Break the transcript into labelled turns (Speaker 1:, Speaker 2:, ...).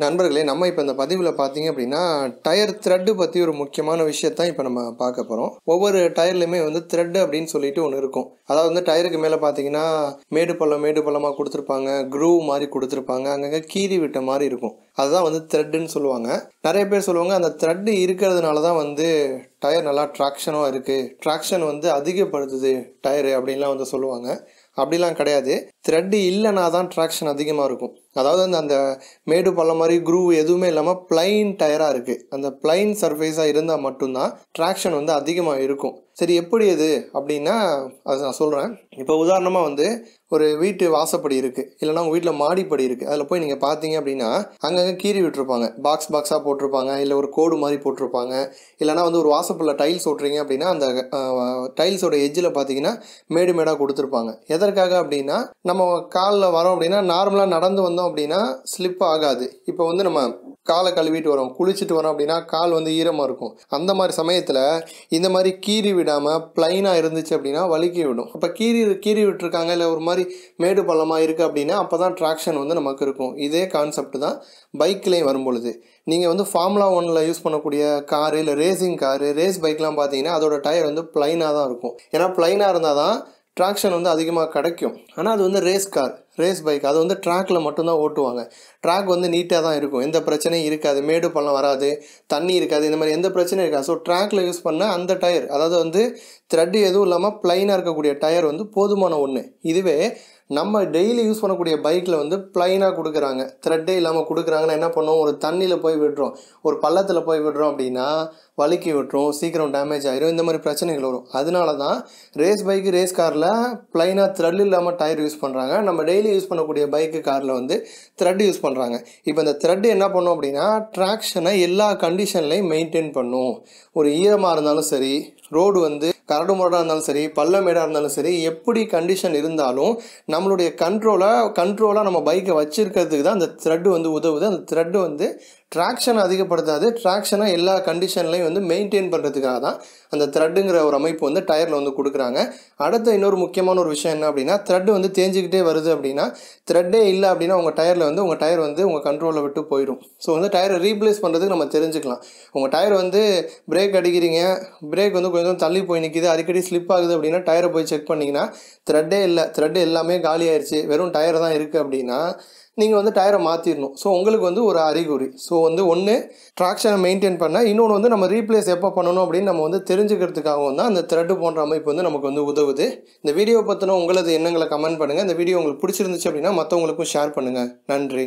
Speaker 1: நண்பர்களே நம்ம இப்போ இந்த பதிவில் பார்த்தீங்க அப்படின்னா டயர் த்ரெட்டு பற்றி ஒரு முக்கியமான விஷயத்தான் இப்போ நம்ம பார்க்க போகிறோம் ஒவ்வொரு டயர்லையுமே வந்து த்ரெட் அப்படின்னு சொல்லிட்டு ஒன்று இருக்கும். அதாவது வந்து டயருக்கு மேலே பார்த்தீங்கன்னா மேடு பள்ளம் மேடு பள்ளமாக கொடுத்துருப்பாங்க க்ரூவ் மாதிரி கொடுத்துருப்பாங்க அங்கங்கே கீறி விட்ட மாதிரி இருக்கும். அதுதான் வந்து த்ரெட்டுன்னு சொல்லுவாங்க. நிறைய பேர் சொல்லுவாங்க அந்த த்ரெட்டு இருக்கிறதுனால தான் வந்து டயர் நல்லா ட்ராக்ஷனாக இருக்குது ட்ராக்ஷன் வந்து அதிகப்படுத்துது டயரு அப்படின்லாம் வந்து சொல்லுவாங்க. அப்படிலாம் கிடையாது. த்ரெட்டு இல்லைனா தான் ட்ராக்ஷன் அதிகமாக இருக்கும். அதாவது அந்த அந்த மேடு பள்ளம் மாதிரி குரூவ் எதுவுமே இல்லாமல் பிளைன் டயராக இருக்குது அந்த பிளைன் சர்ஃபேஸாக இருந்தால் மட்டும்தான் ட்ராக்ஷன் வந்து அதிகமாக இருக்கும். சரி எப்படி அது அப்படின்னா அது நான் சொல்கிறேன் இப்போ உதாரணமாக வந்து ஒரு வீட்டு வாசப்படி இருக்குது இல்லைனா உங்கள் வீட்டில் மாடிப்படி இருக்குது அதில் போய் நீங்கள் பார்த்தீங்க அப்படின்னா அங்கங்கே கீறி விட்டுருப்பாங்க. பாக்ஸ் பாக்ஸாக போட்டிருப்பாங்க. இல்லை ஒரு கோடு மாதிரி போட்டிருப்பாங்க. இல்லைனா வந்து ஒரு வாசப்பில் டைல்ஸ் ஓட்டுறீங்க அப்படின்னா அந்த டைல்ஸோட எஜ்ஜில் பார்த்தீங்கன்னா மேடு மேடாக கொடுத்துருப்பாங்க. எதற்காக அப்படின்னா நம்ம காலில் வரோம் அப்படின்னா நார்மலாக நடந்து வந்தோம் அப்படின்னா ஸ்லிப் ஆகாது. இப்போ வந்து நம்ம காலை கழுவிட்டு வரோம் குளிச்சுட்டு வரோம் அப்படின்னா கால் வந்து ஈரமாக இருக்கும். அந்த மாதிரி சமயத்தில் இந்த மாதிரி கீறி விடாமல் ப்ளைனாக இருந்துச்சு அப்படின்னா வலிக்கி விடும். இப்போ கீறி கீறி விட்டுருக்காங்க இல்லை ஒரு மாதிரி மேடு பள்ளமாக இருக்குது அப்படின்னா அப்போ தான் ட்ராக்ஷன் வந்து நமக்கு இருக்கும். இதே கான்செப்ட் தான் பைக்லேயும் வரும்பொழுது. நீங்கள் வந்து ஃபார்முலா ஒனில் யூஸ் பண்ணக்கூடிய காரு இல்லை ரேசிங் காரு ரேஸ் பைக்லாம் பார்த்தீங்கன்னா அதோட டயர் வந்து ப்ளைனாக தான் இருக்கும். ஏன்னா ப்ளைனாக இருந்தால் தான் ட்ராக்ஷன் வந்து அதிகமாக கிடைக்கும். ஆனால் அது வந்து ரேஸ் கார் ரேஸ் பைக் அது வந்து ட்ராக்ல மட்டும்தான் ஓட்டுவாங்க. ட்ராக் வந்து நீட்டாக தான் இருக்கும். எந்த பிரச்சனையும் இருக்காது. மேடு பள்ளம் வராது. தண்ணி இருக்காது. இந்த மாதிரி எந்த பிரச்சனையும் இருக்காது. ஸோ ட்ராக்ல யூஸ் பண்ண அந்த டயர் அதாவது வந்து த்ரெட் எதுவும் இல்லாமல் ப்ளைனாக இருக்கக்கூடிய டயர் வந்து போதுமான ஒன்று இதுவே நம்ம டெய்லி யூஸ் பண்ணக்கூடிய பைக்கில் வந்து ப்ளைனாக கொடுக்குறாங்க. த்ரெட்டே இல்லாமல் கொடுக்குறாங்கன்னா என்ன பண்ணுவோம்? ஒரு தண்ணியில் போய் விடுறோம். ஒரு பள்ளத்தில் போய் விடுறோம் அப்படின்னா வலிக்கி விட்டுரும். சீக்கிரம் டேமேஜ் ஆயிரும். இந்த மாதிரி பிரச்சனைகள் வரும். அதனால தான் ரேஸ் பைக்கு ரேஸ் காரில் ப்ளைனாக த்ரெட் இல்லாமல் டயர் யூஸ் பண்ணுறாங்க நம்ம டெய்லி யூஸ் பண்ணக்கூடிய பைக்கு காரில் வந்து த்ரெட் யூஸ் பண்ணுறாங்க இப்போ இந்த த்ரெட் என்ன பண்ணும் அப்படின்னா ட்ராக்ஷனை எல்லா கண்டிஷன்லையும் மெயின்டைன் பண்ணும். ஒரு ஈரமாக இருந்தாலும் சரி ரோடு வந்து கரடு முரடாக இருந்தாலும் சரி பள்ளமேடாக இருந்தாலும் சரி எப்படி கண்டிஷன் இருந்தாலும் நம்மளுடைய கண்ட்ரோலாக கண்ட்ரோலாக நம்ம பைக்கை வச்சுருக்கிறதுக்கு தான் அந்த த்ரெட்டு வந்து உதவுது. அந்த த்ரெட் வந்து ட்ராக்ஷனை அதிகப்படுத்தாது. ட்ராக்ஷனை எல்லா கண்டிஷன்லையும் வந்து மெயின்டைன் பண்ணுறதுக்காக தான் அந்த த்ரெட்டுங்கிற ஒரு அமைப்பு வந்து டயரில் வந்து கொடுக்குறாங்க. அடுத்த இன்னொரு முக்கியமான ஒரு விஷயம் என்ன அப்படின்னா த்ரெட் வந்து தேஞ்சிக்கிட்டே வருது அப்படின்னா த்ரெட்டே இல்லை அப்படின்னா உங்கள் டயரில் வந்து உங்கள் டயர் வந்து உங்கள் கண்ட்ரோலில் விட்டு போயிடும் ஸோ வந்து டயரை ரீப்ளேஸ் பண்ணுறதுக்கு நம்ம தெரிஞ்சுக்கலாம். உங்கள் டயர் வந்து பிரேக் அடிக்கிறீங்க. பிரேக் வந்து கொஞ்சம் தள்ளி போய் நிற்கிது அடிக்கடி ஸ்லிப் ஆகுது அப்படின்னா டயரை போய் செக் பண்ணிங்கன்னா த்ரெட்டே இல்லை. த்ரெட் எல்லாமே காலி ஆயிடுச்சு வெறும் டயர் தான் இருக்குது அப்படின்னா நீங்கள் வந்து டயரை மாற்றிடணும் ஸோ உங்களுக்கு வந்து ஒரு அறிகுறி. ஸோ வந்து ஒன்று ட்ராக்ஷனை மெயின்டைன் பண்ண. இன்னொன்று வந்து நம்ம ரீப்ளேஸ் எப்போ பண்ணணும் அப்படின்னு நம்ம வந்து தெரிஞ்சுக்கிறதுக்காகவும் தான் அந்த த்ரெட்டு போன்ற அமைப்பு வந்து நமக்கு வந்து உதவுது. இந்த வீடியோ பற்றின உங்களது எண்ணங்களை கமெண்ட் பண்ணுங்கள் இந்த வீடியோ உங்களுக்கு பிடிச்சிருந்துச்சு அப்படின்னா மற்றவங்களுக்கும் ஷேர் பண்ணுங்கள் நன்றி.